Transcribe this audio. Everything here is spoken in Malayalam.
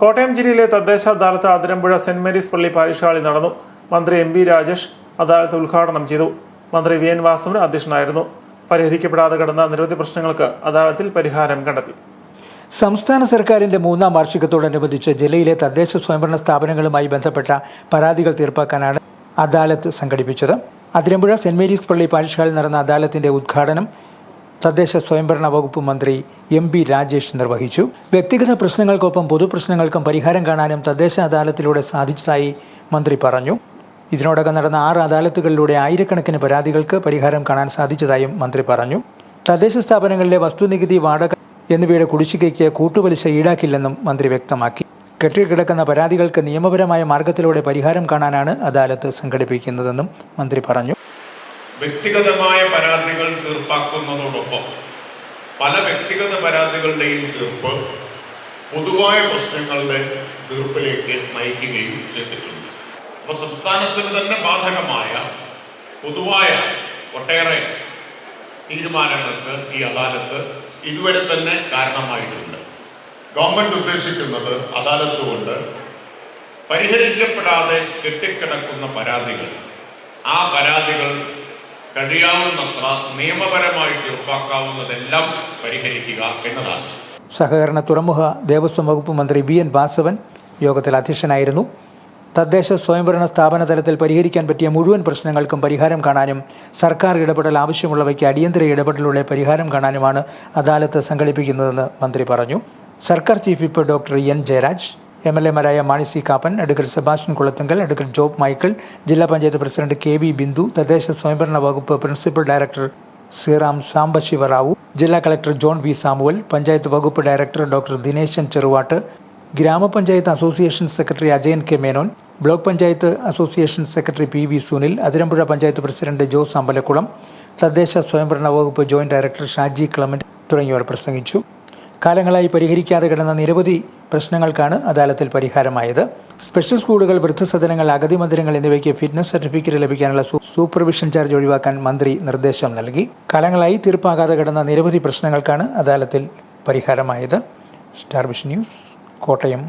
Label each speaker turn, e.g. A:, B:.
A: കോട്ടയം ജില്ലയിലെ തദ്ദേശ അദാലത്ത് അതിരമ്പുഴ സെന്റ് മേരീസ് പള്ളി പാരിഷ് ഹാളിൽ നടന്നു. മന്ത്രി എം വി രാജേഷ് അദാലത്ത് ഉദ്ഘാടനം ചെയ്തു. മന്ത്രി വി എൻ വാസവൻ അധ്യക്ഷനായിരുന്നു. പരിഹരിക്കപ്പെടാതെ കിടന്ന നിരവധി പ്രശ്നങ്ങൾക്ക് അദാലത്തിൽ പരിഹാരം കണ്ടെത്തി.
B: സംസ്ഥാന സർക്കാരിന്റെ മൂന്നാം വാർഷികത്തോടനുബന്ധിച്ച് ജില്ലയിലെ തദ്ദേശ സ്വയംഭരണ സ്ഥാപനങ്ങളുമായി ബന്ധപ്പെട്ട പരാതികൾ തീർപ്പാക്കാനാണ് അദാലത്ത് സംഘടിപ്പിച്ചത്. അതിരമ്പുഴ സെന്റ് മേരീസ് പള്ളി പാരിഷ് ഹാളിൽ നടന്ന അദാലത്തിന്റെ ഉദ്ഘാടനം തദ്ദേശ സ്വയംഭരണ വകുപ്പ് മന്ത്രി എം ബി രാജേഷ് നിർവഹിച്ചു. വ്യക്തിഗത പ്രശ്നങ്ങൾക്കൊപ്പം പൊതുപ്രശ്നങ്ങൾക്കും പരിഹാരം കാണാനും തദ്ദേശ അദാലത്തിലൂടെ സാധിച്ചതായി മന്ത്രി പറഞ്ഞു. ഇതിനോടകം നടന്ന ആറ് അദാലത്തുകളിലൂടെ ആയിരക്കണക്കിന് പരാതികൾക്ക് പരിഹാരം കാണാൻ സാധിച്ചതായും മന്ത്രി പറഞ്ഞു. തദ്ദേശ സ്ഥാപനങ്ങളിലെ വസ്തുനികുതി വാടക എന്നിവയുടെ കുടിശ്ശികയ്ക്ക് കൂട്ടുപലിശ ഈടാക്കില്ലെന്നും മന്ത്രി വ്യക്തമാക്കി. കെട്ടിക്കിടക്കുന്ന പരാതികൾക്ക് നിയമപരമായ മാർഗത്തിലൂടെ പരിഹാരം കാണാനാണ് അദാലത്ത് സംഘടിപ്പിക്കുന്നതെന്നും മന്ത്രി പറഞ്ഞു.
C: വ്യക്തിഗതമായ പരാതികൾ തീർപ്പാക്കുന്നതോടൊപ്പം പല വ്യക്തിഗത പരാതികളുടെയും തീർപ്പ് പൊതുവായ പ്രശ്നങ്ങളുടെ തീർപ്പിലേക്ക് നയിക്കുകയും ചെയ്തിട്ടുണ്ട്. അപ്പോൾ സംസ്ഥാനത്തിന് തന്നെ ബാധകമായ പൊതുവായ ഒട്ടേറെ തീരുമാനങ്ങൾക്ക് ഈ അദാലത്ത് ഇതുവരെ തന്നെ കാരണമായിട്ടുണ്ട്. ഗവൺമെന്റ് ഉദ്ദേശിക്കുന്നത് അദാലത്ത് കൊണ്ട് പരിഹരിക്കപ്പെടാതെ കെട്ടിക്കിടക്കുന്ന പരാതികൾ ആ പരാതികൾ കഴിയാവുന്നത്ര നിയമപരമായിട്ട് ഉറപ്പാക്കാവുന്നതെല്ലാം പരിഹരിക്കുക എന്നതാണ്.
B: സഹകരണ തുറമുഖ ദേവസ്വം വകുപ്പ് മന്ത്രി ബി എൻ വാസവൻ യോഗത്തിൽ അധ്യക്ഷനായിരുന്നു. തദ്ദേശ സ്വയംഭരണ സ്ഥാപന തലത്തിൽ പരിഹരിക്കാൻ പറ്റിയ മുഴുവൻ പ്രശ്നങ്ങൾക്കും പരിഹാരം കാണാനും സർക്കാർ ഇടപെടൽ ആവശ്യമുള്ളവയ്ക്ക് അടിയന്തര ഇടപെടലിലൂടെ പരിഹാരം കാണാനുമാണ് അദാലത്ത് സംഘടിപ്പിക്കുന്നതെന്ന് മന്ത്രി പറഞ്ഞു. സർക്കാർ chief whip doctor N Jayaraj. M L എമാരായ Mani C Kappan advocate Sebastian Kulathunkal advocate Job Michael ജില്ലാ panchayat president K V Bindu തദ്ദേശ സ്വയംഭരണ വകുപ്പ് പ്രിൻസിപ്പൽ ഡയറക്ടർ ശ്രീറാം സാംബശിവറാവു ജില്ലാ കളക്ടർ ജോൺ വി സാമുവൽ പഞ്ചായത്ത് വകുപ്പ് director doctor Dineshan Cheruvat gramapanchayat association secretary Ajayan K Menon block panchayat association secretary P V Sunil Athirampuzha panchayat president Jose Ambalakkulam തദ്ദേശ സ്വയംഭരണ വകുപ്പ് ജോയിന്റ് ഡയറക്ടർ ഷാജി ക്ലമന്റ് തുടങ്ങിയവർ പ്രസംഗിച്ചു. കാലങ്ങളായി പരിഹരിക്കാതെ കിടന്ന നിരവധി പ്രശ്നങ്ങൾക്കാണ് അദാലത്തിൽ പരിഹാരമായത്. സ്പെഷ്യൽ സ്കൂളുകൾ വൃദ്ധസദനങ്ങൾ അഗതി മന്ദിരങ്ങൾ എന്നിവയ്ക്ക് ഫിറ്റ്നസ് സർട്ടിഫിക്കറ്റ് ലഭിക്കാനുള്ള സൂപ്പർവിഷൻ ചാർജ് ഒഴിവാക്കാൻ മന്ത്രി നിർദ്ദേശം നൽകി. കാലങ്ങളായി തീർപ്പാകാതെ കിടന്ന നിരവധി പ്രശ്നങ്ങൾക്കാണ് അദാലത്തിൽ പരിഹാരമായത്. Star Vision News Kottayam.